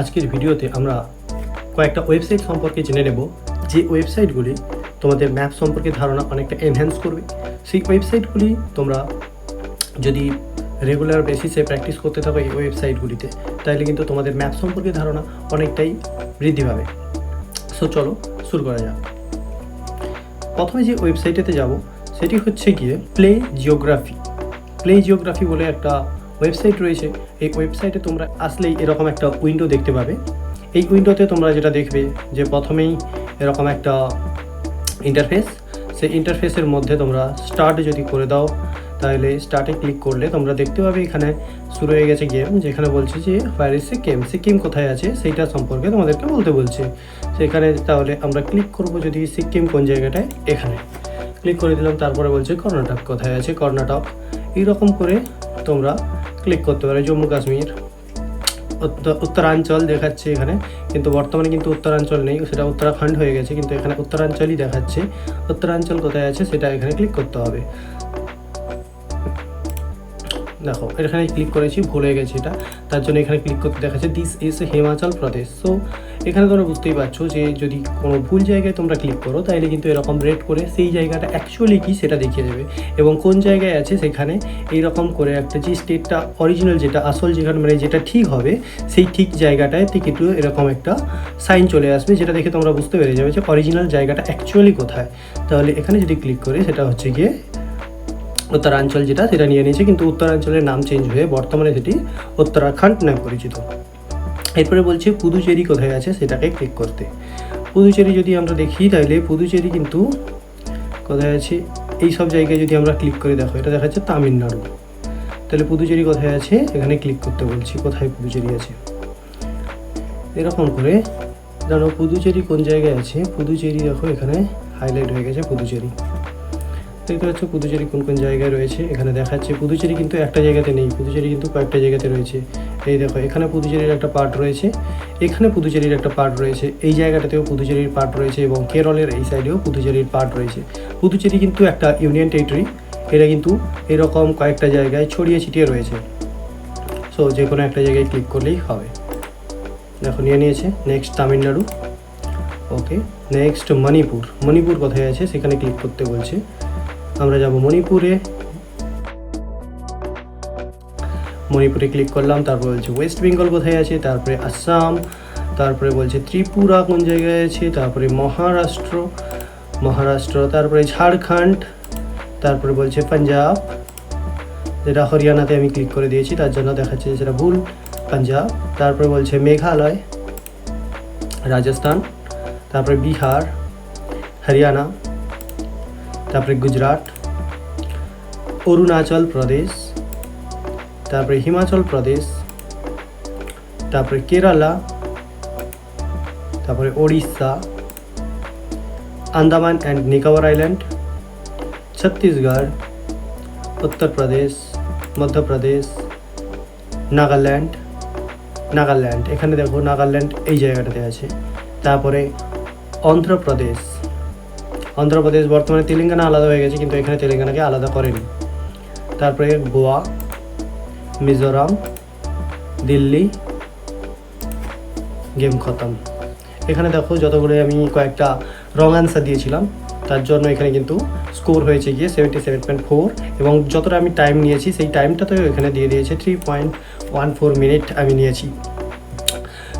আজকের ভিডিওতে আমরা কয়েকটা ওয়েবসাইট সম্পর্কে জেনে নেব। যে ওয়েবসাইটগুলি তোমাদের ম্যাপ সম্পর্কে ধারণা অনেকটা এনহ্যান্স করবে। সেই ওয়েবসাইটগুলি তোমরা যদি রেগুলার বেসিসে প্র্যাকটিস করতে থাকো এই ওয়েবসাইটগুলিতে, তাহলে কিন্তু তোমাদের ম্যাপ সম্পর্কে ধারণা অনেকটাই বৃদ্ধি পাবে। সো চলো শুরু করা যাক। প্রথমে যে ওয়েবসাইটেতে যাব, সেটি হচ্ছে গিয়ে প্লে জিওগ্রাফি প্লে জিওগ্রাফি বলে একটা ওয়েবসাইট রয়েছে, এই ওয়েবসাইটে তোমরা আসলেই এরকম একটা উইন্ডো দেখতে পাবে। এই উইন্ডোতে তোমরা যেটা দেখবে যে প্রথমেই এরকম একটা ইন্টারফেস সেই ইন্টারফেসের মধ্যে তোমরা স্টার্ট যদি করে দাও, তাহলে স্টার্টে ক্লিক করলে তোমরা দেখতে পাবে এখানে শুরু হয়ে গেছে গেম যেখানে বলছে যে হোয়ার ইজ সিকিম সিকিম কোথায় আছে, সেইটা সম্পর্কে তোমাদেরকে বলতে বলছে। সেখানে তাহলে আমরা ক্লিক করব যদি সিকিম কোন জায়গাটায়? এখানে। ক্লিক করে দিলাম, তারপরে বলছে কর্ণাটক, কোথায় আছে কর্ণাটক? এইরকম করে তোমরা ক্লিক করতে পারে, জম্মু কাশ্মীর। উত্তর- উত্তরাঞ্চল দেখাচ্ছে এখানে, কিন্তু বর্তমানে কিন্তু উত্তরাঞ্চল নেই, সেটা উত্তরাখণ্ড হয়ে গেছে, কিন্তু এখানে উত্তরাঞ্চলই দেখাচ্ছে। উত্তরাঞ্চল কোথায় আছে, সেটা এখানে ক্লিক করতে হবে। দেখো, এখানে ক্লিক করেছি, ভুলে গেছি এটা। তার জন্য এখানে ক্লিক করতে দেখাচ্ছে this is Himachal Pradesh so এখানে তোমরা বুঝতেই পারছ যে যদি কোনো ভুল জায়গায় তোমরা ক্লিক করো, তাহলে কিন্তু এরকম রেড করে সেই জায়গাটা অ্যাকচুয়ালি কী সেটা দেখিয়ে দেবে। এবং কোন জায়গায় আছে সেখানে এইরকম করে একটা যে স্টেটটা অরিজিনাল যেটা আসল যেখানে মানে যেটা ঠিক হবে, সেই ঠিক জায়গাটায় কিন্তু এরকম একটা সাইন চলে আসবে, যেটা দেখে তোমরা বুঝতে পেরে যাবে যে অরিজিনাল জায়গাটা অ্যাকচুয়ালি কোথায়। তাহলে এখানে যদি ক্লিক করি, সেটা হচ্ছে গিয়ে উত্তরাঞ্চল যেটা, সেটা নিয়ে নিয়েছে, কিন্তু উত্তরাঞ্চলের নাম চেঞ্জ হয়ে বর্তমানে সেটি উত্তরাখণ্ড নামে পরিচিত। এরপরে বলছে পুদুচেরি কোথায় আছে, সেটাকে ক্লিক করতে। পুদুচেরি যদি আমরা দেখি, তাহলে পুদুচেরি কিন্তু কোথায় আছে? এই সব জায়গায় যদি আমরা ক্লিক করে দেখো, এটা দেখাচ্ছে তামিলনাড়ু। তাহলে পুদুচেরি কোথায় আছে? এখানে ক্লিক করতে বলছি, কোথায় পুদুচেরি আছে? এরকম করে জানো পুদুচেরি কোন জায়গায় আছে? পুদুচেরি দেখো, এখানে হাইলাইট হয়ে গেছে পুদুচেরি। দেখতে পাচ্ছ পুদুচেরি কোন কোন জায়গায় রয়েছে। এখানে দেখাচ্ছে পুদুচেরি কিন্তু একটা জায়গাতে নেই, পুদুচেরি কিন্তু কয়েকটা জায়গাতে রয়েছে। এই দেখো, এখানে পুদুচেরির একটা পার্ট রয়েছে, এখানে পুদুচেরির একটা পার্ট রয়েছে, এই জায়গাটাতেও পুদুচেরির পার্ট রয়েছে এবং কেরলের এই সাইডেও পুদুচেরির পার্ট রয়েছে। পুদুচেরি কিন্তু একটা ইউনিয়ন টেরিটরি এটা কিন্তু এরকম কয়েকটা জায়গায় ছড়িয়ে ছিটিয়ে রয়েছে। সো যে কোনো একটা জায়গায় ক্লিক করলেই হবে। দেখো, নিয়ে নিয়েছে next Tamil Nadu. Okay next Manipur. Manipur কোথায় আছে, সেখানে ক্লিক করতে বলছে। আমরা যাব মণিপুরে। মণিপুরে ক্লিক করলাম, তারপর বলছে ওয়েস্ট বেঙ্গল কোথায় আছে, তারপরে আসাম তারপরে বলছে ত্রিপুরা কোন জায়গায় আছে, তারপরে মহারাষ্ট্র মহারাষ্ট্র, তারপরে ঝাড়খণ্ড, তারপরে বলছে পাঞ্জাব। যেটা হরিয়ানাতে আমি ক্লিক করে দিয়েছি, তার জন্য দেখাচ্ছে সেটা ভুল, পাঞ্জাব। তারপরে বলছে মেঘালয়, রাজস্থান, তারপরে বিহার, হরিয়ানা তারপরে গুজরাট, অরুণাচল প্রদেশ, তারপরে হিমাচল প্রদেশ, তারপরে কেরালা, তারপরে ওড়িশা, আন্দামান অ্যান্ড নিকোবর আইল্যান্ড, ছত্তিশগড়, উত্তরপ্রদেশ, মধ্যপ্রদেশ, নাগাল্যান্ড নাগাল্যান্ড। এখানে দেখো নাগাল্যান্ড এই জায়গাটাতে আছে। তারপরে অন্ধ্রপ্রদেশ। অন্ধ্রপ্রদেশ বর্তমানে তেলেঙ্গানা আলাদা হয়ে গেছে, কিন্তু এখানে তেলেঙ্গানাকে আলাদা করেনি। তারপরে গোয়া, মিজোরাম, দিল্লি, গেম খতম। এখানে দেখো যতগুলো আমি কয়েকটা রং অ্যান্সার দিয়েছিলাম, তার জন্য এখানে কিন্তু স্কোর হয়েছে গিয়ে সেভেন্টি সেভেন পয়েন্ট ফোর এবং যতটা আমি টাইম নিয়েছি, সেই টাইমটা তো এখানে দিয়ে দিয়েছে three point one four minute আমি নিয়েছি।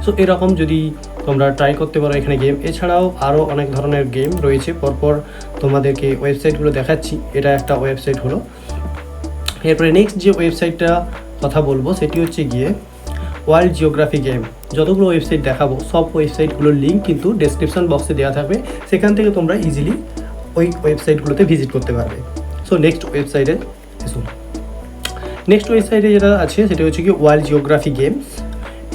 সো এরকম যদি তোমরা ট্রাই করতে পারো এখানে গেম এছাড়াও আরও অনেক ধরনের গেম রয়েছে। পরপর তোমাদেরকে ওয়েবসাইটগুলো দেখাচ্ছি। এটা একটা ওয়েবসাইট হলো। এরপরে নেক্সট যে ওয়েবসাইটটা কথা বলব, সেটি হচ্ছে গিয়ে ওয়ার্ল্ড জিওগ্রাফি গেম যতগুলো ওয়েবসাইট দেখাবো, সব ওয়েবসাইটগুলোর লিঙ্ক কিন্তু ডেসক্রিপশন বক্সে দেওয়া থাকবে। সেখান থেকে তোমরা ইজিলি ওই ওয়েবসাইটগুলোতে ভিজিট করতে পারবে। সো নেক্সট ওয়েবসাইটে নেক্সট ওয়েবসাইটে যেটা আছে, সেটা হচ্ছে কি ওয়ার্ল্ড জিওগ্রাফি গেমস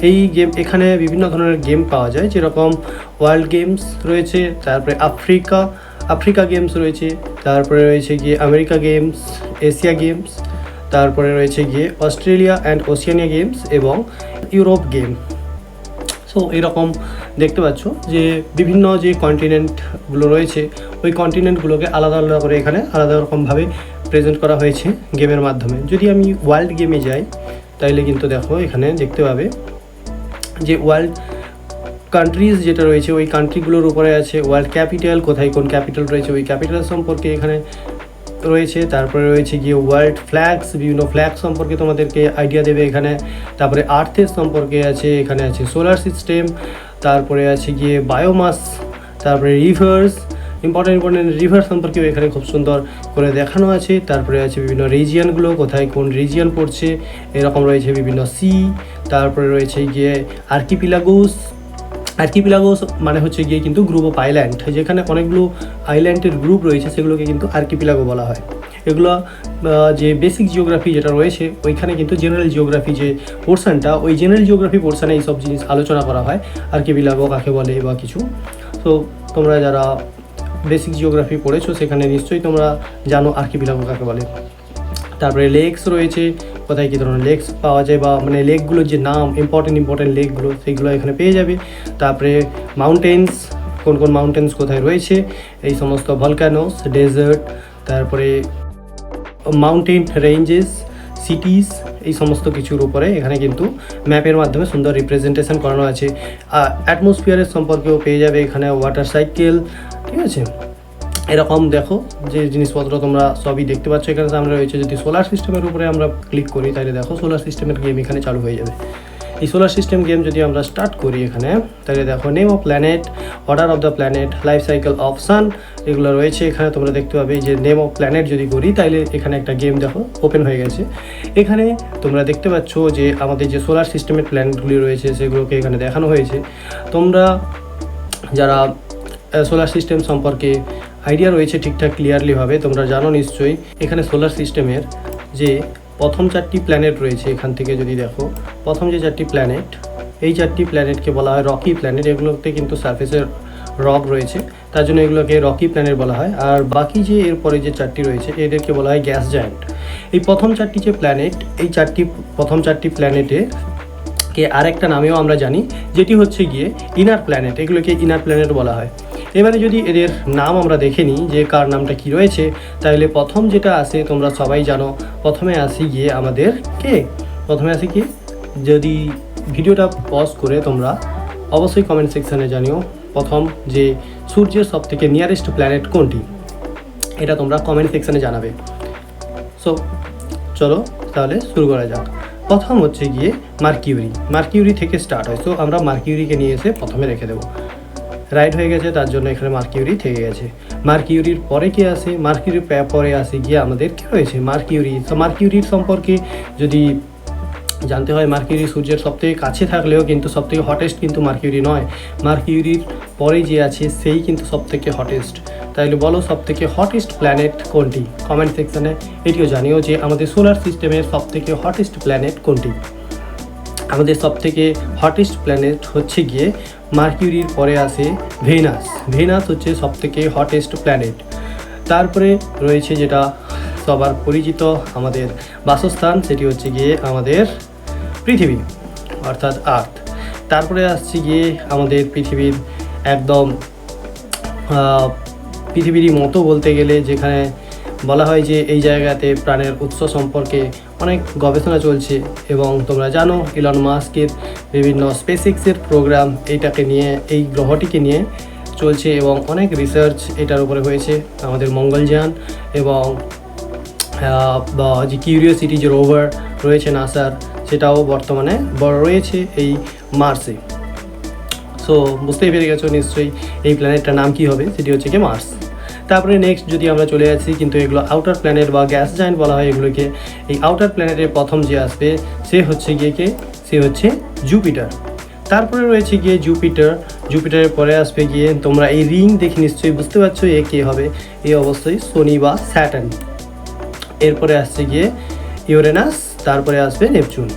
এই গেম এখানে বিভিন্ন ধরনের গেম পাওয়া যায়, যেরকম ওয়ার্ল্ড গেমস রয়েছে, তারপরে আফ্রিকা আফ্রিকা গেমস রয়েছে, তারপরে রয়েছে গিয়ে আমেরিকা গেমস এশিয়া গেমস তারপরে রয়েছে গিয়ে অস্ট্রেলিয়া অ্যান্ড ওশিয়ানিয়া গেমস এবং ইউরোপ গেম সো এরকম দেখতে পাচ্ছ যে বিভিন্ন যে কন্টিনেন্টগুলো রয়েছে, ওই কন্টিনেন্টগুলোকে আলাদা আলাদা করে এখানে আলাদা রকমভাবে প্রেজেন্ট করা হয়েছে গেমের মাধ্যমে। যদি আমি ওয়ার্ল্ড গেমে যাই, তাইলে কিন্তু দেখো এখানে দেখতে পাবে যে ওয়ার্ল্ড কান্ট্রিজ যেটা রয়েছে, ওই কান্ট্রিগুলোর উপরে আছে ওয়ার্ল্ড ক্যাপিটাল, কোথায় কোন ক্যাপিটাল রয়েছে, ওই ক্যাপিটাল সম্পর্কে এখানে রয়েছে। তারপরে রয়েছে গিয়ে ওয়ার্ল্ড ফ্ল্যাগস, বিভিন্ন ফ্ল্যাগ সম্পর্কে তোমাদেরকে আইডিয়া দেবে এখানে। তারপরে আর্থের সম্পর্কে আছে, এখানে আছে সোলার সিস্টেম তারপরে আছে গিয়ে বায়োমাস তারপরে রিভার্স ইম্পর্টেন্ট ইম্পর্টেন্ট রিভার সম্পর্কেও এখানে খুব সুন্দর করে দেখানো আছে। তারপরে আছে বিভিন্ন রিজিয়ানগুলো কোথায় কোন রিজিয়ান পড়ছে, এরকম রয়েছে বিভিন্ন সি তারপরে রয়েছে গিয়ে আর্কিপিলাগোস। আর্কিপিলাগোস মানে হচ্ছে গিয়ে কিন্তু গ্রুপ অফ আইল্যান্ড যেখানে অনেকগুলো আইল্যান্ডের গ্রুপ রয়েছে, সেগুলোকে কিন্তু আর্কিপিলাগো বলা হয়। এগুলো যে বেসিক জিওগ্রাফি যেটা রয়েছে, ওইখানে কিন্তু জেনারেল জিওগ্রাফি যে পোর্শনটা ওই জেনারেল জিওগ্রাফি পোর্শনে এই সব জিনিস আলোচনা করা হয়, আর্কিপিলাগো কাকে বলে বা কিছু। তো তোমরা যারা বেসিক জিওগ্রাফি পড়েছো, সেখানে নিশ্চয়ই তোমরা জানো আর্কিপিলাগো কাকে বলে। তারপরে লেকস রয়েছে কোথায় কী ধরনের লেকস পাওয়া যায় বা মানে লেকগুলোর যে নাম ইম্পর্টেন্ট ইম্পর্টেন্ট লেকগুলো সেইগুলো এখানে পেয়ে যাবে। তারপরে মাউন্টেন্স কোন কোন মাউন্টেন্স কোথায় রয়েছে? এই সমস্ত ভলকানোস ডেজার্ট তারপরে মাউন্টেন রেঞ্জেস সিটিস এই সমস্ত কিছুর উপরে এখানে কিন্তু ম্যাপের মাধ্যমে সুন্দর রিপ্রেজেন্টেশন করানো আছে। অ্যাটমসফিয়ারের সম্পর্কেও পেয়ে যাবে এখানে ওয়াটার সাইকেল ঠিক আছে? এরকম দেখো যে জিনিসপত্র তোমরা সবই দেখতে পাচ্ছ। এখানে সামনে রয়েছে যদি সোলার সিস্টেমের উপরে আমরা ক্লিক করি, তাহলে দেখো সোলার সিস্টেমের গেম এখানে চালু হয়ে যাবে। এই সোলার সিস্টেম গেম যদি আমরা স্টার্ট করি এখানে, তাহলে দেখো name of planet order of the planet life cycle of sun এগুলো রয়েছে এখানে তোমরা দেখতে পাবে। যে নেম অফ প্ল্যানেট যদি করি, তাহলে এখানে একটা গেম দেখো ওপেন হয়ে গেছে। এখানে তোমরা দেখতে পাচ্ছ যে আমাদের যে সোলার সিস্টেমের প্ল্যানেটগুলি রয়েছে, সেগুলোকে এখানে দেখানো হয়েছে। তোমরা যারা সোলার সিস্টেম সম্পর্কে আইডিয়া রয়েছে ঠিকঠাক ক্লিয়ারলিভাবে তোমরা জানো নিশ্চয়ই। এখানে সোলার সিস্টেমের যে প্রথম চারটি প্ল্যানেট রয়েছে এখান থেকে যদি দেখো, প্রথম যে চারটি প্ল্যানেট এই চারটি প্ল্যানেটকে বলা হয় রকি প্ল্যানেট এগুলোতে কিন্তু সার্ফেসের রক রয়েছে। তার জন্য এগুলোকে রকি প্ল্যানেট বলা হয়। আর বাকি যে এরপরে যে চারটি রয়েছে, এদেরকে বলা হয় গ্যাস জায়ান্ট এই প্রথম চারটি যে প্ল্যানেট এই চারটি, প্রথম চারটি প্ল্যানেটে কে আরেকটা নামেও আমরা জানি, যেটি হচ্ছে গিয়ে ইনার প্ল্যানেট এগুলোকে ইনার প্ল্যানেট বলা হয়। এবারে যদি এদের নাম আমরা দেখে নিই, যে কার নামটা কি রয়েছে, তাহলে প্রথম যেটা আসে তোমরা সবাই জানো। প্রথমে আসি গিয়ে আমাদের কে? প্রথমে আসি কি? যদি ভিডিওটা পজ করে তোমরা অবশ্যই কমেন্ট সেকশানে জানিও। প্রথম যে সূর্যের সব থেকে নিয়ারেস্ট প্ল্যানেট কোনটি? এটা তোমরা কমেন্ট সেকশানে জানাবে। সো চলো তাহলে শুরু করা যাক। প্রথম হচ্ছে গিয়ে মার্কিউরি। মার্কিউরি থেকে স্টার্ট হয়। তো আমরা মার্কিউরিকে নিয়ে এসে প্রথমে রেখে দেবো। রাইট হয়ে গেছে, তার জন্য এখানে মার্কিউরি থেকে গেছে। মার্কিউরির পরে কি আসে? মার্কিউরির পরে আসে গিয়ে আমাদের কি রয়েছে? মার্কিউরি তো মার্কিউরির সম্পর্কে যদি জানতে হয় মার্কিউরি সূর্যের সবথেকে কাছে থাকলেও কিন্তু সবথেকে হটেস্ট কিন্তু মার্কিউরি নয়। মার্কিউরির পরে যে আছে, সেই কিন্তু সবথেকে হটেস্ট তাইলে বলো সবথেকে হটেস্ট প্ল্যানেট কোনটি? কমেন্ট সেকশনে এটিও জানিও যে আমাদের সোলার সিস্টেমের সবথেকে হটেস্ট প্ল্যানেট কোনটি? আমাদের সবথেকে হটেস্ট প্ল্যানেট হচ্ছে গিয়ে মার্কিউরির পরে আসে ভেনাস। ভেনাস হচ্ছে সবথেকে হটেস্ট প্ল্যানেট তারপরে রয়েছে যেটা সবার পরিচিত আমাদের বাসস্থান, সেটি হচ্ছে গিয়ে আমাদের পৃথিবী, অর্থাৎ আর্থ তারপরে আসছে গিয়ে আমাদের পৃথিবীর একদম পৃথিবীরই মতো বলতে গেলে যেখানে বলা হয় যে এই জায়গাতে প্রাণের উৎস সম্পর্কে অনেক গবেষণা চলছে এবং তোমরা জানো ইলন মাস্কের বিভিন্ন স্পেসিক্সের প্রোগ্রাম এইটাকে নিয়ে, এই গ্রহটিকে নিয়ে চলছে এবং অনেক রিসার্চ এটার উপরে হয়েছে। আমাদের মঙ্গলযান এবং যে কিউরিওসিটি যে রোভার রয়েছে নাসার সেটাও বর্তমানে বড় রয়েছে এই মার্সে সো বুঝতেই পেরে গেছো নিশ্চয়ই এই প্ল্যানেটটার নাম কি হবে? সেটি হচ্ছে কি মার্স তারপরে নেক্সট যদি আমরা চলে আসি, কিন্তু এগুলো আউটার প্ল্যানেট বা গ্যাস জায়েন্ট বলা হয় এগুলোকে, এই আউটার প্ল্যানেটের প্রথম যে আসবে, সে হচ্ছে গিয়ে কে? সে হচ্ছে জুপিটার তারপরে রয়েছে গিয়ে জুপিটার জুপিটারের পরে আসবে গিয়ে, তোমরা এই রিং দেখে নিশ্চয়ই বুঝতে পারছ এ কে হবে। এ অবশ্যই শনি বা স্যাটার্ন এরপরে আসছে গিয়ে ইউরেনাস তারপরে আসবে নেপচুন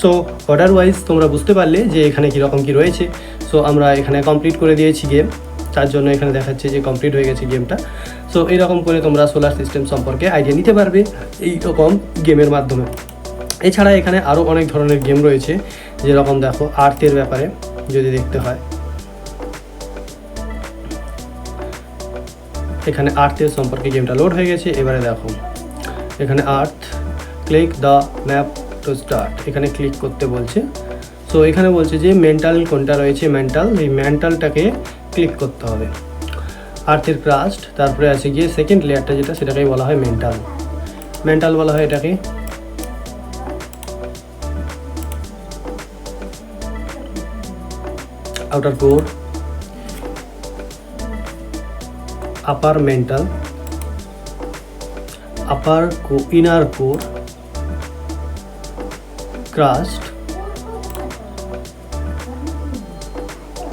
সো অর্ডার ওয়াইজ তোমরা বুঝতে পারলে যে এখানে কীরকম কী রয়েছে। সো আমরা এখানে কমপ্লিট করে দিয়েছি গেম তার জন্য এখানে দেখাচ্ছে যে কমপ্লিট হয়ে গেছে গেমটা সো এইরকম করে তোমরা সোলার সিস্টেম সম্পর্কে আইডিয়া নিতে পারবে এই রকম গেমের মাধ্যমে। এছাড়া এখানে আরও অনেক ধরনের গেম রয়েছে, যেরকম দেখো আর্থের ব্যাপারে যদি দেখতে হয়। এখানে আর্থের সম্পর্কে গেমটা লোড হয়ে গেছে, এবারে দেখো। এখানে earth click the map to start এখানে ক্লিক করতে বলছে। সো এখানে বলছে যে মেন্টাল কোনটা রয়েছে? মেন্টাল এই মেন্টালটাকে ক্লিক করতে হবে। আর্থের ক্রাস্ট তারপরে আছে গিয়ে সেকেন্ড লেয়ারটা যেটা, সেটাকেই বলা হয় মেন্টাল মেন্টাল বলা হয় এটাকে। Outer core upper mantle upper inner core crust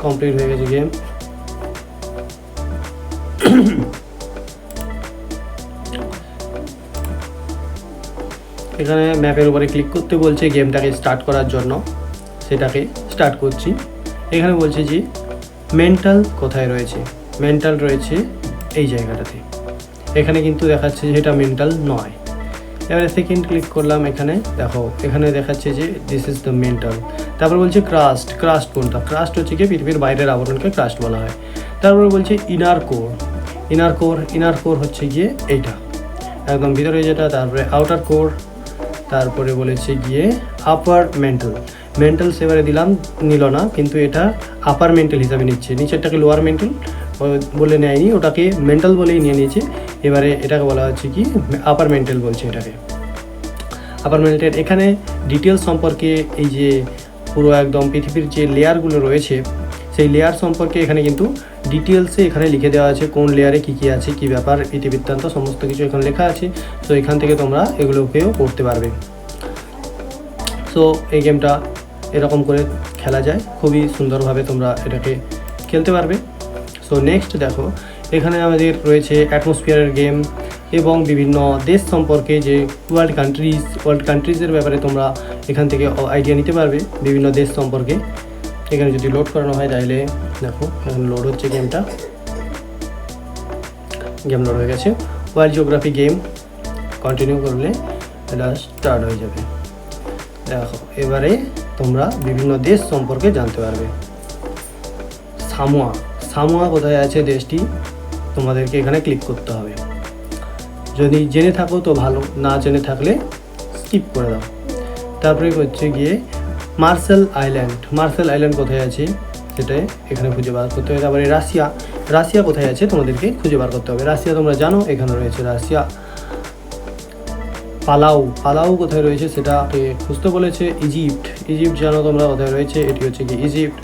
complete হয়ে গেছে গেম এখানে ম্যাপের উপরে ক্লিক করতে বলছে গেমটাকে স্টার্ট করার জন্য। সেটাকে স্টার্ট করছি। এখানে বলছে যে মেন্টাল কোথায় রয়েছে? মেন্টাল রয়েছে এই জায়গাটাতে। এখানে কিন্তু দেখাচ্ছে যে এটা মেন্টাল নয়। এবারে সেকেন্ড ক্লিক করলাম এখানে। দেখো, এখানে দেখাচ্ছে যে দিস ইজ দ্য মেন্টাল তারপর বলছে ক্রাস্ট ক্রাস্ট কোনটা? ক্রাস্ট হচ্ছে কি পৃথিবীর বাইরের আবরণকে ক্রাস্ট বলা হয়। তারপরে বলছে inner core inner core inner core হচ্ছে গিয়ে এইটা। একদম ভিতরে যেটা, তারপরে আউটার কোর তারপরে বলেছে গিয়ে আপার মেন্টাল মেন্টাল সেবারে দিলাম, নিল না, কিন্তু এটা আপার মেন্টাল হিসাবে নিচ্ছে। নিচেরটাকে লোয়ার মেন্টাল বলে নেয়নি, ওটাকে মেন্টাল বলেই নিয়ে নিয়েছে। এবারে এটাকে বলা হচ্ছে কি আপার মেন্টাল বলছে এটাকে। আপার মেন্টাল এখানে ডিটেলস সম্পর্কে এই যে পুরো একদম পৃথিবীর যে লেয়ারগুলো রয়েছে, সেই লেয়ার সম্পর্কে এখানে কিন্তু ডিটেলসে এখানে লিখে দেওয়া আছে কোন লেয়ারে কী কী আছে, কী ব্যাপার ইতিবৃত্তান্ত সমস্ত কিছু এখানে লেখা আছে। তো এখান থেকে তোমরা এগুলোকেও পড়তে পারবে। সো এই গেমটা এরকম করে খেলা যায়। খুবই সুন্দরভাবে তোমরা এটাকে খেলতে পারবে। সো নেক্সট দেখো, এখানে আমাদের রয়েছে অ্যাটমসফিয়ারের গেম এবং বিভিন্ন দেশ সম্পর্কে যে ওয়ার্ল্ড কান্ট্রিজ ওয়ার্ল্ড কান্ট্রিজের ব্যাপারে তোমরা এখান থেকে আইডিয়া নিতে পারবে। বিভিন্ন দেশ সম্পর্কে। এখানে যদি লোড করানো হয় তাহলে দেখো, এখন লোড হচ্ছে গেমটা গেম লোড হয়ে গেছে। ওয়ার্ল্ড জিওগ্রাফি গেম কন্টিনিউ করলে এটা স্টার্ট হয়ে যাবে। দেখো, এবারে তোমরা বিভিন্ন দেশ সম্পর্কে জানতে পারবে। সামোয়া। সামোয়া কোথায় আছে দেশটি? তোমাদেরকে এখানে ক্লিক করতে হবে। যদি জেনে থাকো তো ভালো, না জেনে থাকলে স্কিপ করে দাও। তারপরে হচ্ছে গিয়ে মার্শাল আইল্যান্ড। মার্শাল আইল্যান্ড কোথায় আছে? সেটাই এখানে খুঁজে বার করতে হবে। তারপরে রাশিয়া। রাশিয়া কোথায় আছে? তোমাদেরকে খুঁজে বার করতে হবে। রাশিয়া তোমরা জানো, এখানে রয়েছে রাশিয়া। পালাউ পালাউ কোথায় রয়েছে সেটাকে খুঁজতে বলেছে ইজিপ্ট। ইজিপ্ট জানো তোমরা কোথায় রয়েছে? এটি হচ্ছে কি ইজিপ্ট।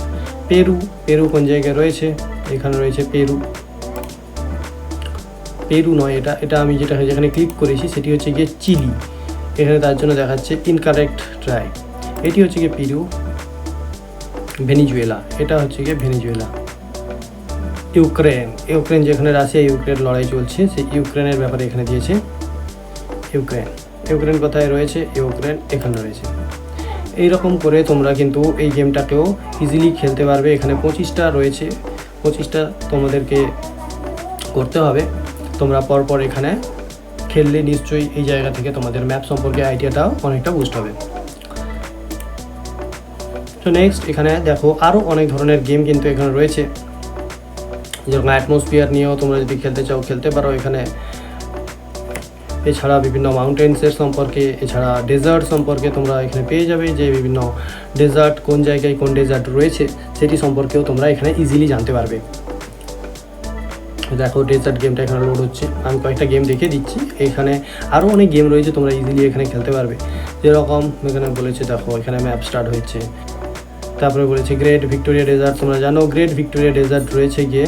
পেরু। পেরু কোন জায়গায় রয়েছে? এখানে রয়েছে পেরু। পেরু নয়, এটা এটা আমি যেটা যেখানে ক্লিক করেছি, সেটি হচ্ছে গিয়ে চিলি। এখানে তার জন্য দেখাচ্ছে ইনকারেক্ট ট্রাই এটি হচ্ছে গিয়ে পিরু, ভেনিজুয়েলা, এটা হচ্ছে গিয়ে ভেনিজুয়েলা। ইউক্রেন ইউক্রেন যেখানে রাশিয়া, ইউক্রেন লড়াই চলছে, সেই ইউক্রেনের ব্যাপারে এখানে দিয়েছে ইউক্রেন। ইউক্রেন কোথায় রয়েছে? ইউক্রেন এখানে রয়েছে। এই রকম করে তোমরা কিন্তু এই গেমটাকেও ইজিলি খেলতে পারবে। এখানে পঁচিশটা রয়েছে, পঁচিশটা তোমাদেরকে করতে হবে। তোমরা পরপর এখানে খেললে নিশ্চয়ই এই জায়গা থেকে তোমাদের ম্যাপ সম্পর্কে আইডিয়াটাও অনেকটা বুস্ট হবে। তো নেক্সট এখানে দেখো আরও অনেক ধরনের গেম কিন্তু এখানে রয়েছে। যেরকম অ্যাটমসফিয়ার নিয়েও তোমরা যদি খেলতে চাও, খেলতে পারো এখানে। এছাড়া বিভিন্ন মাউন্টেন্সের সম্পর্কে, এছাড়া ডেজার্ট সম্পর্কে তোমরা এখানে পেয়ে যাবে যে বিভিন্ন ডেজার্ট কোন জায়গায় কোন ডেজার্ট রয়েছে, সেটি সম্পর্কেও তোমরা এখানে ইজিলি জানতে পারবে। দেখো ডেজার্ট গেমটা এখানে লোড হচ্ছে। আমি কয়েকটা গেম দেখে দিচ্ছি। এখানে আরও অনেক গেম রয়েছে, তোমরা ইজিলি এখানে খেলতে পারবে। যেরকম এখানে বলেছে, দেখো এখানে ম্যাপ স্টার্ট হয়েছে। তারপরে বলেছে গ্রেট ভিক্টোরিয়া ডেজার্ট তোমরা জানো গ্রেট ভিক্টোরিয়া ডেজার্ট রয়েছে গিয়ে,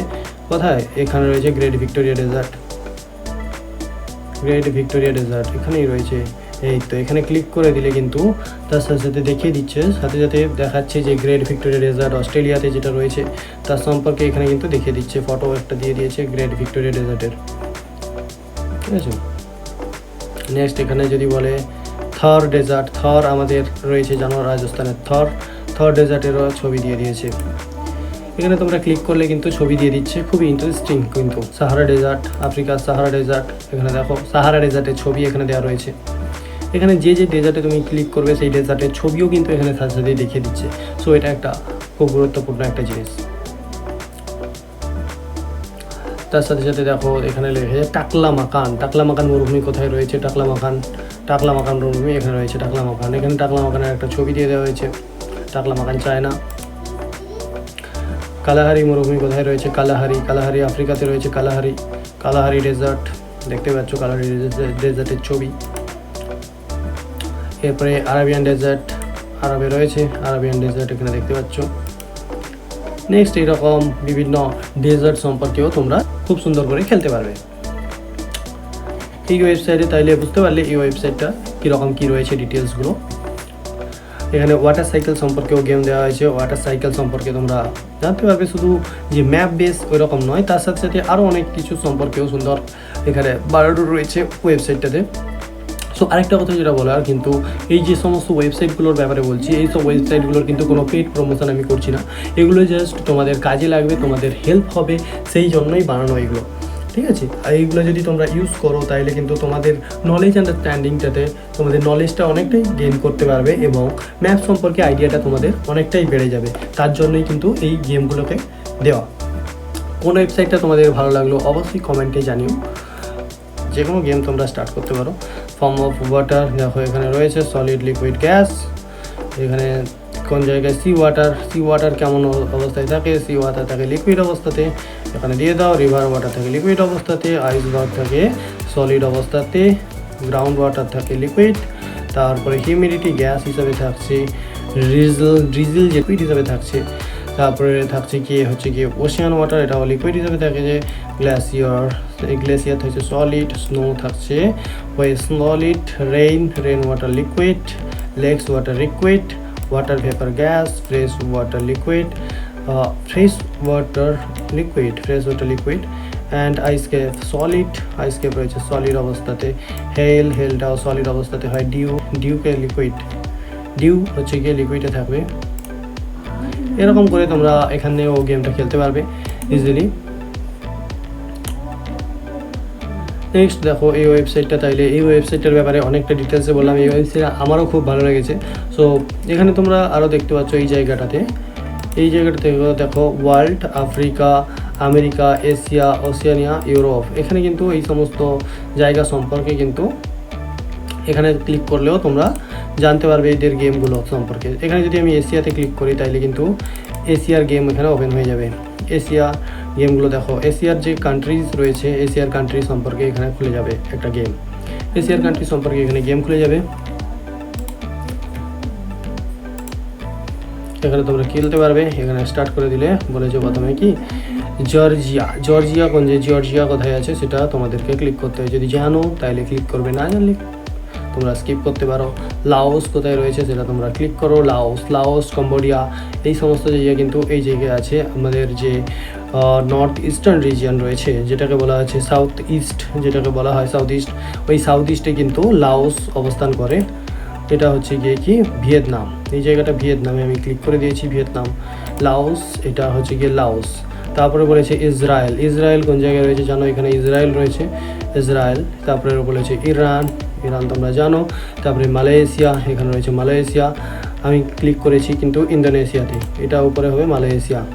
কোথায়? এখানে রয়েছে great Victoria desert great Victoria desert এখানেই রয়েছে। এই তো, এখানে ক্লিক করে দিলে কিন্তু তার সাথে সাথে দেখিয়ে দিচ্ছে, সাথে সাথে দেখাচ্ছে যে গ্রেট ভিক্টোরিয়া ডেজার্ট অস্ট্রেলিয়াতে যেটা রয়েছে, তার সম্পর্কে এখানে কিন্তু দেখিয়ে দিচ্ছে ফটো একটা দিয়ে দিয়েছে গ্রেট ভিক্টোরিয়া ডেজার্টের ঠিক আছে? নেক্সট এখানে যদি বলে থর ডেজার্ট থর আমাদের রয়েছে জানো, রাজস্থানের থর থর ডেজার্টেরও ছবি দিয়ে দিয়েছে। এখানে তোমরা ক্লিক করলে কিন্তু ছবি দিয়ে দিচ্ছে। খুবই ইন্টারেস্টিং কিন্তু। সাহারা ডেজার্ট আফ্রিকার সাহারা ডেজার্ট এখানে দেখো সাহারা ডেজার্টের ছবি এখানে দেওয়া রয়েছে। এখানে যে যে ডেজার্টে তুমি ক্লিক করবে, সেই ডেজার্টের ছবিও কিন্তু এখানে সাথে সাথে দেখিয়ে দিচ্ছে। সো এটা একটা খুব গুরুত্বপূর্ণ একটা জিনিস। তার সাথে সাথে দেখো, এখানে লেখা আছে টাকলা মাকান টাকলা মাকান মরুভূমি কোথায় রয়েছে? টাকলা মাকান টাকলা মাকান মরুভূমি এখানে রয়েছে টাকলা মাকান এখানে টাকলা মাকানের একটা ছবি দিয়ে দেওয়া হয়েছে। টাকলা মাকান চায়না। কালাহারি মরুভূমি কোথায় রয়েছে? কালাহারি কালাহারি আফ্রিকাতে রয়েছে কালাহারি। কালাহারি ডেজার্ট দেখতে পাচ্ছ কালাহারি ডেজার্টের ছবি। এরপরে আরাবিয়ান ডেজার্ট আরবে রয়েছে, আরাবিয়ান ডেজার্ট এখানে দেখতে পাচ্ছ। নেক্সট এরকম বিভিন্ন ডেজার্ট সম্পর্কেও তোমরা খুব সুন্দর করে খেলতে পারবে। এই ওয়েবসাইটে তাইলে বুঝতে পারলে এই ওয়েবসাইটটা কীরকম কী রয়েছে ডিটেলসগুলো এখানে ওয়াটার সাইকেল সম্পর্কেও গেম দেওয়া হয়েছে। ওয়াটার সাইকেল সম্পর্কে তোমরা জানতে পারবে শুধু যে ম্যাপ বেস ওইরকম নয়, তার সাথে সাথে আরও অনেক কিছু সম্পর্কেও সুন্দর এখানে বারোটো রয়েছে ওয়েবসাইটটাতে সো আরেকটা কথা যেটা বলার, কিন্তু এই যে সমস্ত ওয়েবসাইটগুলোর ব্যাপারে বলছি, এই সব ওয়েবসাইটগুলোর কিন্তু কোনো পেড প্রমোশন আমি করছি না। এগুলো জাস্ট তোমাদের কাজে লাগবে, তোমাদের হেল্প হবে, সেই জন্যই বানানো এগুলো। ঠিক আছে? আর এইগুলো যদি তোমরা ইউজ করো তাহলে কিন্তু তোমাদের নলেজ আন্ডারস্ট্যান্ডিংটাতে তোমাদের নলেজটা অনেকটাই গেইন করতে পারবে এবং ম্যাপ সম্পর্কে আইডিয়াটা তোমাদের অনেকটাই বেড়ে যাবে। তার জন্যই কিন্তু এই গেমগুলোকে দেওয়া। কোন ওয়েবসাইটটা তোমাদের ভালো লাগল অবশ্যই কমেন্টে জানিও। যে কোনো গেম তোমরা স্টার্ট করতে পারো। ফর্ম অফ ওয়াটার দেখো এখানে রয়েছে সলিড লিকুইড গ্যাস এখানে কোন জায়গায় সি ওয়াটার সি ওয়াটার কেমন অবস্থায় থাকে? সি ওয়াটার থাকে লিকুইড অবস্থাতে। এখানে দিয়ে দাও রিভার ওয়াটার থাকে লিকুইড অবস্থাতে আইস বাগ থাকে সলিড অবস্থাতে গ্রাউন্ড ওয়াটার থাকে লিকুইড তারপরে হিউমিডিটি গ্যাস হিসাবে থাকছে রিজল ড্রিজল লিকুইড হিসাবে থাকছে, তারপরে থাকছে কি, হচ্ছে কি ওশিয়ান ওয়াটার এটাও লিকুইড হিসাবে থাকে যে গ্লাসিয়ার গ্লেসিয়ার থাকছে সলিড স্নো থাকছে, ওই solid rain rain water liquid lakes water liquid water vapour gas fresh water liquid fresh water liquid fresh water liquid and ice cap solid ice cap রয়েছে solid অবস্থাতে হেল হেলটাও solid অবস্থাতে হয় due ডিউকে liquid due হচ্ছে গিয়ে লিকুইডে থাকবে। এরকম করে তোমরা এখানেও গেমটা খেলতে পারবে ইজিলি নেক্সট দেখো, এই ওয়েবসাইটটা তাইলে, এই ওয়েবসাইটটার ব্যাপারে অনেকটা ডিটেলসে বললাম, এই ওয়েবসাইট আমারও খুব ভালো লেগেছে। সো এখানে তোমরা আরও দেখতে পাচ্ছ এই জায়গাটাতে। এই জায়গাটাতে দেখো world, Africa, America, Asia, Oceania, Europe. এখানে কিন্তু এই সমস্ত জায়গা সম্পর্কে কিন্তু এখানে ক্লিক করলেও তোমরা জানতে পারবে এদের গেমগুলো সম্পর্কে। এখানে যদি আমি এশিয়াতে ক্লিক করি, তাইলে কিন্তু এশিয়ার গেম এখানে ওপেন হয়ে যাবে। এশিয়া গেমগুলো দেখো, এশিয়ার যে কান্ট্রিজ রয়েছে, এশিয়ার কান্ট্রি সম্পর্কে এখানে খুলে যাবে একটা গেম এশিয়ার কান্ট্রি সম্পর্কে এখানে গেম খুলে যাবে। এখানে তোমরা খেলতে পারবে। এখানে স্টার্ট করে দিলে বলেছে প্রথমে কি? জর্জিয়া জর্জিয়া কোন যে জর্জিয়া কোথায় আছে সেটা তোমাদেরকে ক্লিক করতে হবে যদি জানো তাহলে ক্লিক করবে। না জানলে তোমরা স্কিপ করতে পারো। লাওস কোথায় রয়েছে সেটা তোমরা ক্লিক করো। লাওস লাওস কম্বোডিয়া এই সমস্ত জায়গা কিন্তু এই জায়গায় আছে আমাদের যে নর্থ ইস্টার্ন রিজিয়ন রয়েছে, যেটাকে বলা হচ্ছে সাউথ ইস্ট যেটাকে বলা হয় সাউথ ইস্ট ওই সাউথ ইস্টে কিন্তু লাওস অবস্থান করে। এটা হচ্ছে গিয়ে কি? ভিয়েতনাম। এই জায়গাটা ভিয়েতনামে আমি ক্লিক করে দিয়েছি, ভিয়েতনাম। লাওস, এটা হচ্ছে গিয়ে লাওস। তারপরে বলেছে ইসরায়েল। ইসরায়েল কোন জায়গায় রয়েছে জানো? এখানে ইসরায়েল রয়েছে। ইসরায়েল, তারপরে বলেছে ইরান। ইরান তোমরা জানো। তারপরে মালয়েশিয়া, এখানে রয়েছে মালয়েশিয়া। আমি ক্লিক করেছি কিন্তু ইন্দোনেশিয়াতে। এটা উপরে হবে মালয়েশিয়া।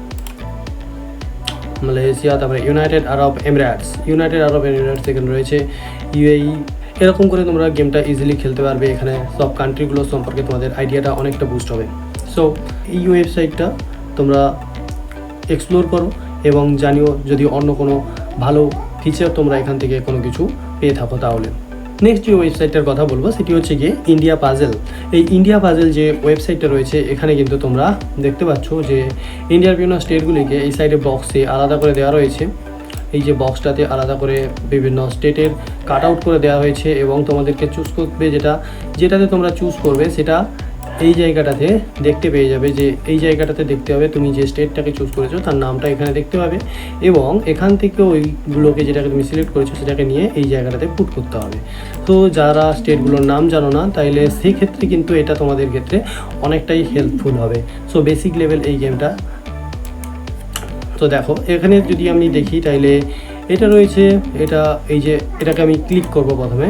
মালয়েশিয়া, তারপরে United Arab Emirates. United Arab Emirates এখানে রয়েছে। ইউএই এরকম করে তোমরা গেমটা ইজিলি খেলতে পারবে। এখানে সব কান্ট্রিগুলো সম্পর্কে তোমাদের আইডিয়াটা অনেকটা বুস্ট হবে। সো এই ওয়েবসাইটটা তোমরা এক্সপ্লোর করো এবং জানিও যদি অন্য কোনো ভালো ফিচার তোমরা এখান থেকে কোনো কিছু পেয়ে থাকো তাহলে। নেক্সট যে ওয়েবসাইটটার কথা বলব, সেটি হচ্ছে গিয়ে ইন্ডিয়া পাজেল এই ইন্ডিয়া পাজেল যে ওয়েবসাইটটা রয়েছে, এখানে কিন্তু তোমরা দেখতে পাচ্ছ যে ইন্ডিয়ার বিভিন্ন স্টেটগুলিকে এই সাইডে বক্সে আলাদা করে দেওয়া রয়েছে। এই যে বক্সটাতে আলাদা করে বিভিন্ন স্টেটের কাট আউট করে দেওয়া হয়েছে এবং তোমাদেরকে চুজ করবে যেটা, যেটাতে তোমরা চুজ করবে সেটা এই জায়গাটাতে দেখতে পেয়ে যাবে যে এই জায়গাটাতে দেখতে হবে তুমি যে স্টেটটাকে চুজ করেছ তার নামটা এখানে দেখতে পাবে এবং এখান থেকে ওইগুলোকে যেটাকে তুমি সিলেক্ট করেছ সেটাকে নিয়ে এই জায়গাটাতে পুট করতে হবে। তো যারা স্টেটগুলোর নাম জানো না, তাইলে সেক্ষেত্রে কিন্তু এটা তোমাদের ক্ষেত্রে অনেকটাই হেল্পফুল হবে। সো বেসিক লেভেল এই গেমটা তো দেখো, এখানে যদি আমি দেখি তাইলে এটা রয়েছে, এটা এই যে, এটাকে আমি ক্লিক করব প্রথমে।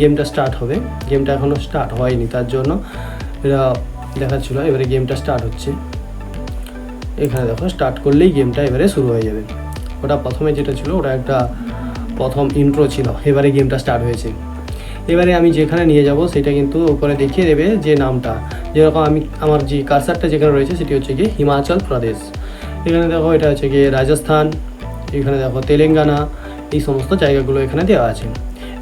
গেমটা স্টার্ট হবে। গেমটা এখনও স্টার্ট হয়নি, তার জন্য এটা দেখাচ্ছিল, এবারে গেমটা স্টার্ট হচ্ছে। এখানে দেখো স্টার্ট করলেই গেমটা এবারে শুরু হয়ে যাবে। ওটা প্রথমে যেটা ছিল, ওটা একটা প্রথম ইন্ট্রো ছিল, এবারে গেমটা স্টার্ট হয়েছে। এবারে আমি যেখানে নিয়ে যাব, সেটা কিন্তু উপরে দেখিয়ে দেবে যে নামটা। যেরকম আমি, আমার যে কারসারটা যেখানে রয়েছে, সেটি হচ্ছে গিয়ে হিমাচল প্রদেশ। এখানে দেখো এটা হচ্ছে গিয়ে রাজস্থান, এখানে দেখো তেলেঙ্গানা, এই সমস্ত জায়গাগুলো এখানে দেওয়া আছে।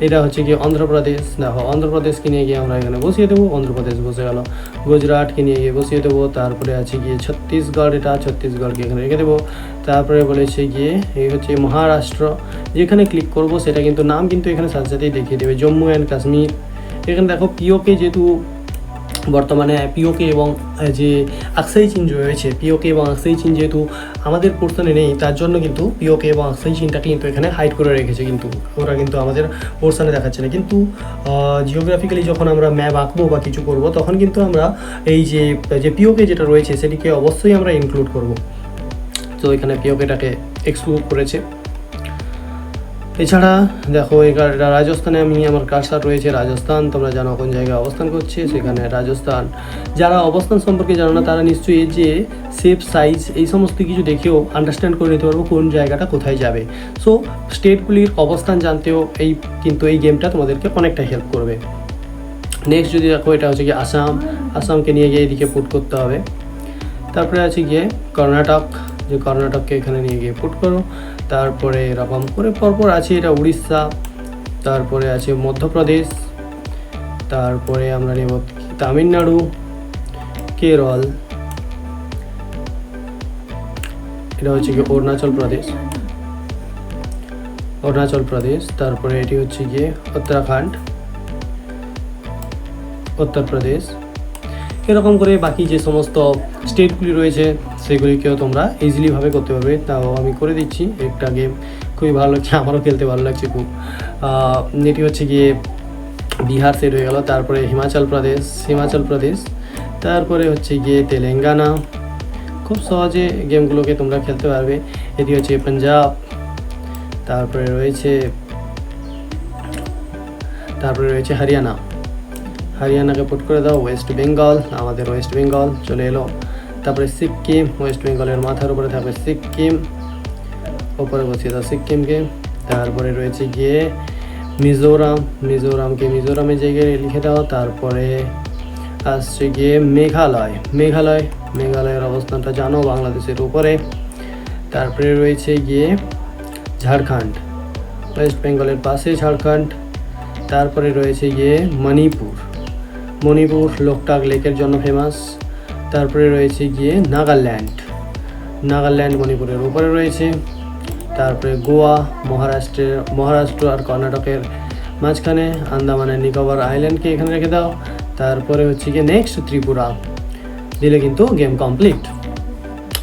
এটা হচ্ছে গিয়ে অন্ধ্রপ্রদেশ। দেখো অন্ধ্রপ্রদেশকে নিয়ে গিয়ে আমরা এখানে বসিয়ে দেবো। অন্ধ্রপ্রদেশ বসে গেল। গুজরাটকে নিয়ে গিয়ে বসিয়ে দেবো। তারপরে আছে গিয়ে ছত্তিশগড় এটা, ছত্তিশগড়কে এখানে রেখে দেবো। তারপরে বলেছে গিয়ে এই হচ্ছে মহারাষ্ট্র। যেখানে ক্লিক করব সেটা কিন্তু নাম কিন্তু এখানে সাথে সাথেই দেখিয়ে দেবে। জম্মু অ্যান্ড কাশ্মীর। এখানে দেখো পিওকে যেহেতু বর্তমানে পিওকে এবং যে আকসাই চিন রয়েছে পিওকে এবং আকসাই চিন যেহেতু আমাদের পোর্শনে নেই, তার জন্য কিন্তু পিওকে এবং আকসাই চিনটাকে কিন্তু এখানে হাইড করে রেখেছে কিন্তু। ওরা কিন্তু আমাদের পোর্শনে দেখাচ্ছে না। কিন্তু জিওগ্রাফিক্যালি যখন আমরা ম্যাপ আঁকবো বা কিছু করব, তখন কিন্তু আমরা এই যে যে পিওকে যেটা রয়েছে, সেটিকে অবশ্যই আমরা ইনক্লুড করব। তো এখানে পিওকেটাকে এক্সক্লুড করেছে। এছাড়া দেখো এখানে রাজস্থানে আমি, আমার কারসার রয়েছে রাজস্থান, তোমরা জানো কোন জায়গায় অবস্থান করছে, সেখানে রাজস্থান। যারা অবস্থান সম্পর্কে জানো না, তারা নিশ্চয়ই যে শেপ সাইজ এই সমস্ত কিছু দেখেও আন্ডারস্ট্যান্ড করে নিতে পারব কোন জায়গাটা কোথায় যাবে। সো স্টেটগুলির অবস্থান জানতেও এই কিন্তু এই গেমটা তোমাদেরকে অনেকটা হেল্প করবে। নেক্সট যদি দেখো, এটা হচ্ছে কি আসাম। আসামকে নিয়ে গিয়ে এদিকে পুট করতে হবে। তারপরে আছে গিয়ে কর্ণাটক। যে কর্ণাটককে এখানে নিয়ে গিয়ে পুট করো। তারপরে এরকম করে পরপর আছে এটা উড়িষ্যা, তারপরে আছে মধ্যপ্রদেশ, তারপরে আমরা নেব তামিলনাড়ু, কেরল, এটা হচ্ছে গিয়ে অরুণাচল প্রদেশ। অরুণাচল প্রদেশ, তারপরে এটি হচ্ছে গিয়ে উত্তরাখণ্ড, উত্তরপ্রদেশ। এরকম করে বাকি যে সমস্ত স্টেটগুলি রয়েছে সেগুলিকেও তোমরা ইজিলিভাবে করতে পারবে। তাও আমি করে দিচ্ছি। একটা গেম খুবই ভালো লাগছে, আমারও খেলতে ভালো লাগছে খুব। এটি হচ্ছে গিয়ে বিহার সেট হয়ে গেল, তারপরে হিমাচল প্রদেশ হিমাচল প্রদেশ, তারপরে হচ্ছে গিয়ে তেলেঙ্গানা। খুব সহজে গেমগুলোকে তোমরা খেলতে পারবে। এটি হচ্ছে পাঞ্জাব, তারপরে রয়েছে তারপরে রয়েছে হরিয়ানা। হরিয়ানাকে পুট করে দাও ওয়েস্ট বেঙ্গল আমাদের ওয়েস্ট বেঙ্গল চলে এলো। তারপরে সিকিম, ওয়েস্ট বেঙ্গলের মাথার উপরে থাকবে সিকিম, ওপরে বসিয়ে দাও সিকিমকে। তারপরে রয়েছে গিয়ে মিজোরাম, মিজোরামকে মিজোরামের জায়গায় লিখে দাও, তারপরে আসছে গিয়ে মেঘালয় মেঘালয়, মেঘালয়ের অবস্থানটা জানো বাংলাদেশের উপরে। তারপরে রয়েছে গিয়ে ঝাড়খণ্ড, ওয়েস্ট বেঙ্গলের পাশে ঝাড়খণ্ড। তারপরে রয়েছে গিয়ে মণিপুর মণিপুর, লোকটাক লেকের জন্য ফেমাস তারপরে রয়েছে গিয়ে নাগাল্যান্ড। নাগাল্যান্ড, মণিপুরের উপরে রয়েছে। তারপরে গোয়া মহারাষ্ট্রের মহারাষ্ট্র আর কর্ণাটকের মাঝখানে আন্দামানের নিকোবর আইল্যান্ডকে এখানে রেখে দাও। তারপরে হচ্ছে গিয়ে নেক্সট ত্রিপুরা। দিলে কিন্তু গেম কমপ্লিট।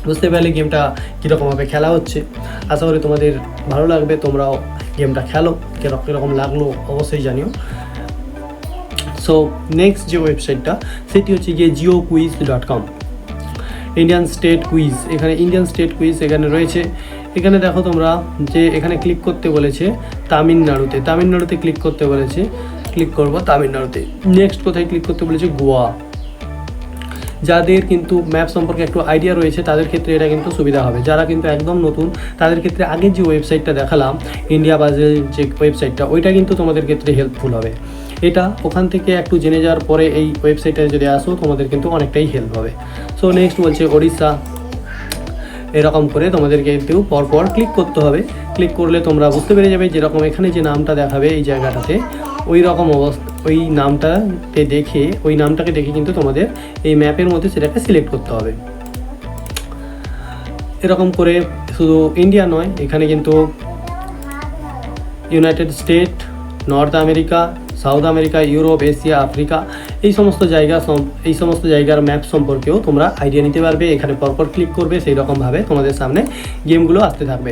বুঝতে পারলে গেমটা কীরকমভাবে খেলা হচ্ছে। আশা করি তোমাদের ভালো লাগবে, তোমরাও গেমটা খেলো কীরকম কীরকম লাগল অবশ্যই জানিও। সো নেক্সট যে ওয়েবসাইটটা সেটি হচ্ছে গিয়ে geo quiz dot com Indian state quiz এখানে ইন্ডিয়ান স্টেট কুইজ এখানে রয়েছে। এখানে দেখো তোমরা যে এখানে ক্লিক করতে বলেছে তামিলনাড়ুতে। তামিলনাড়ুতে ক্লিক করতে বলেছে। ক্লিক করব তামিলনাড়ুতে। নেক্সট কোথায় ক্লিক করতে বলেছে? গোয়া। যাদের কিন্তু ম্যাপ সম্পর্কে একটু আইডিয়া রয়েছে, তাদের ক্ষেত্রে এটা কিন্তু সুবিধা হবে। যারা কিন্তু একদম নতুন, তাদের ক্ষেত্রে আগের যে ওয়েবসাইটটা দেখালাম ইন্ডিয়া বাজের যে ওয়েবসাইটটা ওইটা কিন্তু তোমাদের ক্ষেত্রে হেল্পফুল হবে। এটা ওখান থেকে একটু জেনে যাওয়ার পরে এই ওয়েবসাইটে যদি আসো, তোমাদের কিন্তু অনেকটাই হেল্প হবে। সো নেক্সট বলছে ওড়িশা এরকম করে তোমাদেরকে কিন্তু পরপর ক্লিক করতে হবে। ক্লিক করলে তোমরা বুঝতে পেরে যাবে যেরকম এখানে যে নামটা দেখাবে এই জায়গাটাতে, ওই রকম অবস্থা, ওই নামটাকে দেখে, ওই নামটাকে দেখে কিন্তু তোমাদের এই ম্যাপের মধ্যে সেটাকে সিলেক্ট করতে হবে। এরকম করে শুধু ইন্ডিয়া নয়, এখানে কিন্তু United State North America South America, Europe, Asia, Africa, এই সমস্ত জায়গা এই সমস্ত জায়গার ম্যাপ সম্পর্কেও তোমরা আইডিয়া নিতে পারবে। এখানে পরপর ক্লিক করবে সেই রকমভাবে তোমাদের সামনে গেমগুলো আসতে থাকবে।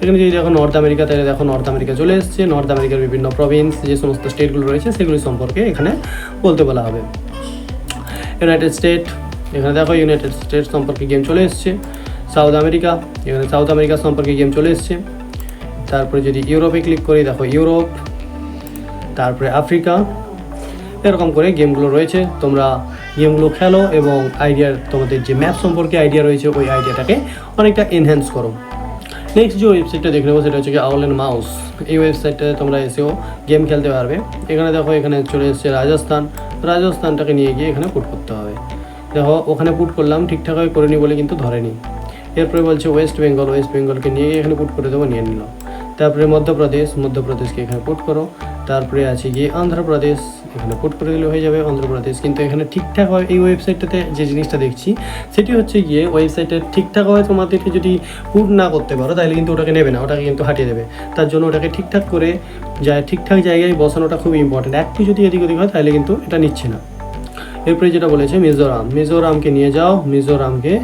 এখানে যদি দেখো নর্থ আমেরিকা, তাহলে দেখো নর্থ আমেরিকা চলে এসেছে। নর্থ আমেরিকার বিভিন্ন প্রভিন্স যে সমস্ত স্টেটগুলো রয়েছে, সেগুলি সম্পর্কে এখানে বলতে বলা হবে। ইউনাইটেড স্টেট এখানে দেখো ইউনাইটেড স্টেট সম্পর্কে গেম চলে এসছে। সাউথ আমেরিকা, এখানে সাউথ আমেরিকা সম্পর্কে গেম চলে এসছে। তারপরে যদি ইউরোপে ক্লিক করি, দেখো ইউরোপ তারপরে আফ্রিকা। এরকম করে গেমগুলো রয়েছে। তোমরা গেমগুলো খেলো এবং আইডিয়ার তোমাদের যে ম্যাপ সম্পর্কে আইডিয়া রয়েছে, ওই আইডিয়াটাকে অনেকটা এনহ্যান্স করো। নেক্সট যে ওয়েবসাইটটা দেখে নেব, সেটা হচ্ছে কি আউল অ্যান্ড মাউস এই ওয়েবসাইটটাতে তোমরা এসেও গেম খেলতে পারবে। এখানে দেখো, এখানে চলে এসেছে রাজস্থান। রাজস্থানটাকে নিয়ে গিয়ে এখানে পুট করতে হবে। দেখো, ওখানে পুট করলাম, ঠিকঠাকভাবে করে নি বলে কিন্তু ধরেনি। এরপরে বলছে ওয়েস্ট বেঙ্গল ওয়েস্ট বেঙ্গলকে নিয়ে এখানে পুট করে দেবো, নিয়ে নিল। তারপরে মধ্যপ্রদেশ, মধ্যপ্রদেশকে এখানে পুট করো। তারপরে আছে গিয়ে অন্ধ্রপ্রদেশ, এখানে পুট করে দিলে হয়ে যাবে অন্ধ্রপ্রদেশ। কিন্তু এখানে ঠিকঠাকভাবে এই ওয়েবসাইটটাতে যে জিনিসটা দেখছি, সেটি হচ্ছে গিয়ে ওয়েবসাইটে ঠিকঠাক ঠিকঠাকভাবে তোমাদেরকে যদি পুট না করতে পারো, তাহলে কিন্তু ওটাকে নেবে না, ওটাকে কিন্তু হাটিয়ে দেবে। তার জন্য ওটাকে ঠিকঠাক করে যায়, ঠিকঠাক জায়গায় বসানোটা খুব ইম্পর্টেন্ট একটু যদি এদিক ওদিক হয়, তাহলে কিন্তু এটা নিচ্ছে না। এরপরে যেটা বলেছে মিজোরাম, মিজোরামকে নিয়ে যাও, মিজোরামকে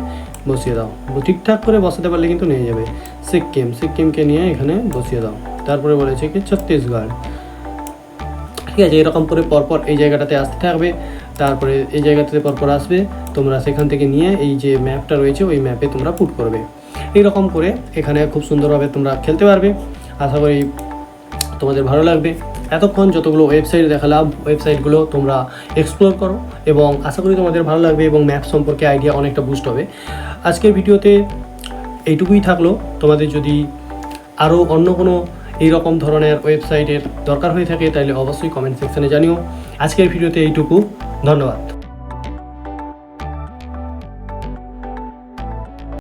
বসিয়ে দাও। ঠিকঠাক করে বসাতে পারলে কিন্তু নিয়ে যাবে। সিক্কিম, সিক্কিমকে নিয়ে এখানে বসিয়ে দাও। তারপরে বলেছে কি, ছত্তিশগড়। ঠিক আছে, এরকম করে পরপর এই জায়গাটাতে আসতে থাকবে। তারপরে এই জায়গাটাতে পরপর আসবে। তোমরা সেখান থেকে নিয়ে এই যে ম্যাপটা রয়েছে, ওই ম্যাপে তোমরা পুট করবে। এইরকম করে এখানে খুব সুন্দরভাবে তোমরা খেলতে পারবে। আশা করি তোমাদের ভালো লাগবে। এতক্ষণ যতগুলো ওয়েবসাইট দেখালাম ওয়েবসাইটগুলো তোমরা এক্সপ্লোর করো এবং আশা করি তোমাদের ভালো লাগবে এবং ম্যাপ সম্পর্কে আইডিয়া অনেকটা বুস্ট হবে। আজকের ভিডিওতে এইটুকুই থাকল। তোমাদের যদি আরও অন্য কোনো এই রকম ধরনের ওয়েবসাইটের দরকার হয়ে থাকে, তাহলে অবশ্যই কমেন্ট সেকশানে জানিও। আজকের ভিডিওতে এইটুকু। ধন্যবাদ।